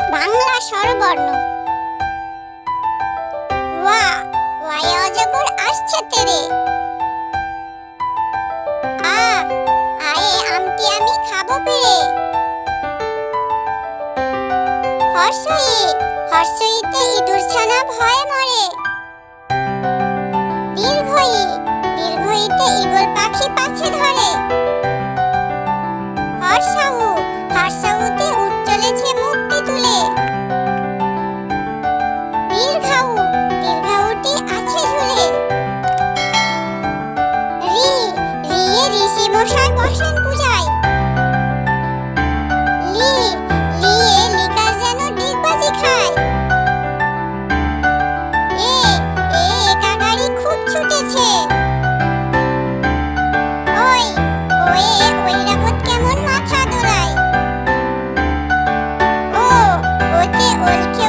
বাংলা স্বরবর্ণ। ওয়া ওয়াই অজগর আসছে তেরে। আ আয়ে আমটি আমি খাব পেরে। হর্ষই, হর্ষইতে ইঁদুর ছানা মরে। দীর্ঘই, দীর্ঘইতে ঈগল পাখি পাছে ধরে। হর্ষাউ রিয়ে বসেন পূজায়। লি যেন ডিগবাজি খায়। এ এ একা গাড়ি খুব ছুটেছে। ওই ঐরাবত কেমন মাথা দোলায়। ও, ওতে ওলকে